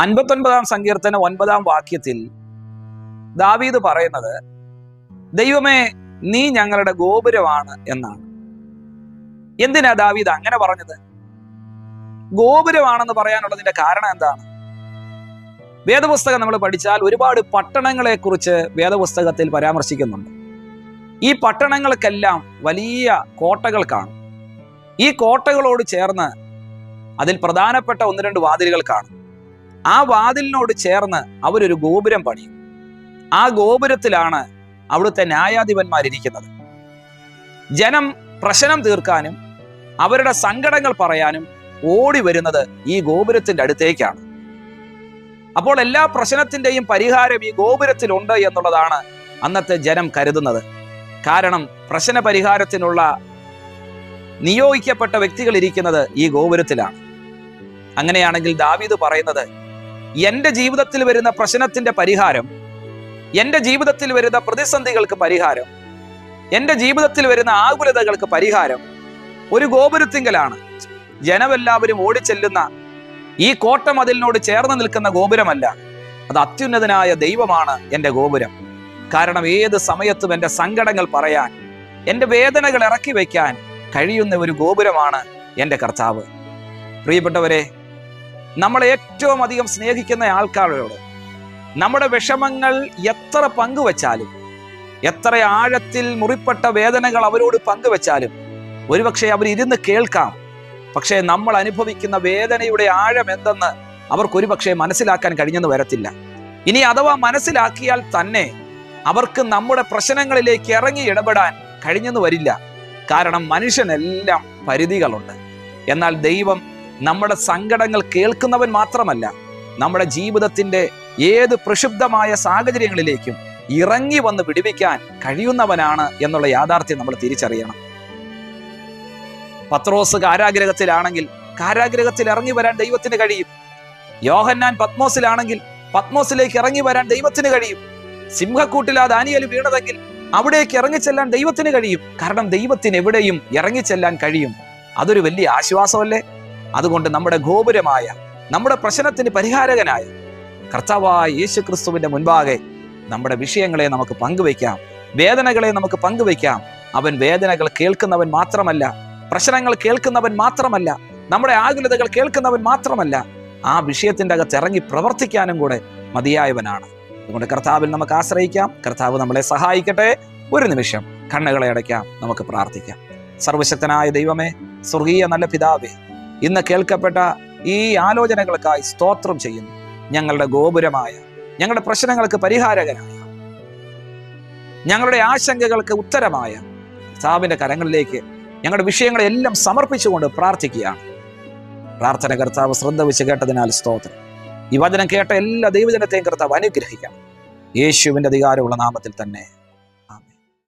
അൻപത്തൊൻപതാം സങ്കീർത്തന ഒൻപതാം വാക്യത്തിൽ ദാവീദ് പറയുന്നത് ദൈവമേ നീ ഞങ്ങളുടെ ഗോപുരമാണ് എന്നാണ്. എന്തിനാ ദാവീദ് അങ്ങനെ പറഞ്ഞത്? ഗോപുരമാണെന്ന് പറയാനുള്ളതിന്റെ കാരണം എന്താണ്? വേദപുസ്തകം നമ്മൾ പഠിച്ചാൽ ഒരുപാട് പട്ടണങ്ങളെ കുറിച്ച് വേദപുസ്തകത്തിൽ പരാമർശിക്കുന്നുണ്ട്. ഈ പട്ടണങ്ങൾക്കെല്ലാം വലിയ കോട്ടകൾ കാണും. ഈ കോട്ടകളോട് ചേർന്ന് അതിൽ പ്രധാനപ്പെട്ട ഒന്ന് രണ്ട് വാതിലുകൾ കാണും. ആ വാതിലിനോട് ചേർന്ന് അവരൊരു ഗോപുരം പണിയും. ആ ഗോപുരത്തിലാണ് അവിടുത്തെ ന്യായാധിപന്മാരിയ്ക്കുന്നത് ജനം പ്രശ്നം തീർക്കാനും അവരുടെ സങ്കടങ്ങൾ പറയാനും ഓടി വരുന്നത് ഈ ഗോപുരത്തിന്റെ അടുത്തേക്കാണ്. അപ്പോൾ എല്ലാ പ്രശ്നത്തിന്റെയും പരിഹാരം ഈ ഗോപുരത്തിലുണ്ട് എന്നുള്ളതാണ് അന്നത്തെ ജനം കരുതുന്നത്. കാരണം പ്രശ്ന പരിഹാരത്തിനുള്ള നിയോഗിക്കപ്പെട്ട വ്യക്തികൾ ഇരിക്കുന്നത് ഈ ഗോപുരത്തിലാണ്. അങ്ങനെയാണെങ്കിൽ ദാവീദ് പറയുന്നത് എന്റെ ജീവിതത്തിൽ വരുന്ന പ്രശ്നത്തിന്റെ പരിഹാരം എന്റെ ജീവിതത്തിൽ വരുന്ന പ്രതിസന്ധികൾക്ക് പരിഹാരം എന്റെ ജീവിതത്തിൽ വരുന്ന ആകുലതകൾക്ക് പരിഹാരം ഒരു ഗോപുരത്തിങ്കലാണ്. ജനമെല്ലാവരും ഓടിച്ചെല്ലുന്ന ഈ കോട്ടമതിലിനോട് ചേർന്ന് നിൽക്കുന്ന ഗോപുരമല്ല അത് അത്യുന്നതനായ ദൈവമാണ് എന്റെ ഗോപുരം. കാരണം ഏത് സമയത്തും എന്റെ സങ്കടങ്ങൾ പറയാൻ എന്റെ വേദനകൾ ഇറക്കി വയ്ക്കാൻ കഴിയുന്ന ഒരു ഗോപുരമാണ് എന്റെ കർത്താവ്. പ്രിയപ്പെട്ടവരെ നമ്മളെ ഏറ്റവും അധികം സ്നേഹിക്കുന്ന ആൾക്കാരോട് നമ്മുടെ വിഷമങ്ങൾ എത്ര പങ്കുവച്ചാലും എത്ര ആഴത്തിൽ മുറിപ്പെട്ട വേദനകൾ അവരോട് പങ്കുവച്ചാലും ഒരുപക്ഷെ അവർ ഇരുന്ന് കേൾക്കാം. പക്ഷേ നമ്മൾ അനുഭവിക്കുന്ന വേദനയുടെ ആഴം എന്തെന്ന് അവർക്ക് ഒരുപക്ഷെ മനസ്സിലാക്കാൻ കഴിഞ്ഞെന്ന് വരത്തില്ല. ഇനി അഥവാ മനസ്സിലാക്കിയാൽ തന്നെ അവർക്ക് നമ്മുടെ പ്രശ്നങ്ങളിലേക്ക് ഇറങ്ങി ഇടപെടാൻ കഴിഞ്ഞെന്ന് വരില്ല. കാരണം മനുഷ്യനെല്ലാം പരിധികളുണ്ട്. എന്നാൽ ദൈവം നമ്മുടെ സങ്കടങ്ങൾ കേൾക്കുന്നവൻ മാത്രമല്ല നമ്മുടെ ജീവിതത്തിന്റെ ഏത് പ്രക്ഷുബ്ധമായ സാഹചര്യങ്ങളിലേക്കും ഇറങ്ങി വന്ന് വിടുവിക്കാൻ കഴിയുന്നവനാണ് എന്നുള്ള യാഥാർത്ഥ്യം നമ്മൾ തിരിച്ചറിയണം. പത്രോസ് കാരാഗ്രഹത്തിലാണെങ്കിൽ കാരാഗ്രഹത്തിൽ ഇറങ്ങി വരാൻ ദൈവത്തിന് കഴിയും. യോഹന്നാൻ പത്മോസിലാണെങ്കിൽ പത്മോസിലേക്ക് ഇറങ്ങി വരാൻ ദൈവത്തിന് കഴിയും. സിംഹക്കൂട്ടിലാ ദാനിയൽ വീണതെങ്കിൽ അവിടേക്ക് ഇറങ്ങിച്ചെല്ലാൻ ദൈവത്തിന് കഴിയും. കാരണം ദൈവത്തിന് എവിടെയും ഇറങ്ങിച്ചെല്ലാൻ കഴിയും. അതൊരു വലിയ ആശ്വാസമല്ലേ? അതുകൊണ്ട് നമ്മുടെ ഗോപുരമായ നമ്മുടെ പ്രശ്നത്തിന് പരിഹാരകനായ കർത്താവായ യേശു ക്രിസ്തുവിന്റെ മുൻപാകെ നമ്മുടെ വിഷയങ്ങളെ നമുക്ക് പങ്കുവയ്ക്കാം വേദനകളെ നമുക്ക് പങ്കുവയ്ക്കാം. അവൻ വേദനകൾ കേൾക്കുന്നവൻ മാത്രമല്ല പ്രശ്നങ്ങൾ കേൾക്കുന്നവൻ മാത്രമല്ല നമ്മുടെ ആകുലതകൾ കേൾക്കുന്നവൻ മാത്രമല്ല ആ വിഷയത്തിന്റെ അകത്ത് ഇറങ്ങി പ്രവർത്തിക്കാനും കൂടെ മതിയായവനാണ്. അതുകൊണ്ട് കർത്താവിൽ നമുക്ക് ആശ്രയിക്കാം കർത്താവ് നമ്മളെ സഹായിക്കട്ടെ. ഒരു നിമിഷം കണ്ണുകളെ അടയ്ക്കാം നമുക്ക് പ്രാർത്ഥിക്കാം. സർവശക്തനായ ദൈവമേ സ്വർഗീയ നല്ല പിതാവേ ഇന്ന് കേൾക്കപ്പെട്ട ഈ ആലോചനകൾക്കായി സ്തോത്രം ചെയ്യുന്നു. ഞങ്ങളുടെ ഗോപുരമായ ഞങ്ങളുടെ പ്രശ്നങ്ങൾക്ക് പരിഹാരകനായ ഞങ്ങളുടെ ആശങ്കകൾക്ക് ഉത്തരമായ കർത്താവിന്റെ കരങ്ങളിലേക്ക് ഞങ്ങളുടെ വിഷയങ്ങളെല്ലാം സമർപ്പിച്ചുകൊണ്ട് പ്രാർത്ഥിക്കുകയാണ്. പ്രാർത്ഥന കർത്താവ് ശ്രദ്ധ വെച്ച് കേട്ടതിനാൽ സ്തോത്രം. ഈ വചനം കേട്ട എല്ലാ ദൈവജനത്തെയും കർത്താവ് അനുഗ്രഹിക്കണം. യേശുവിന്റെ അധികാരമുള്ള നാമത്തിൽ തന്നെ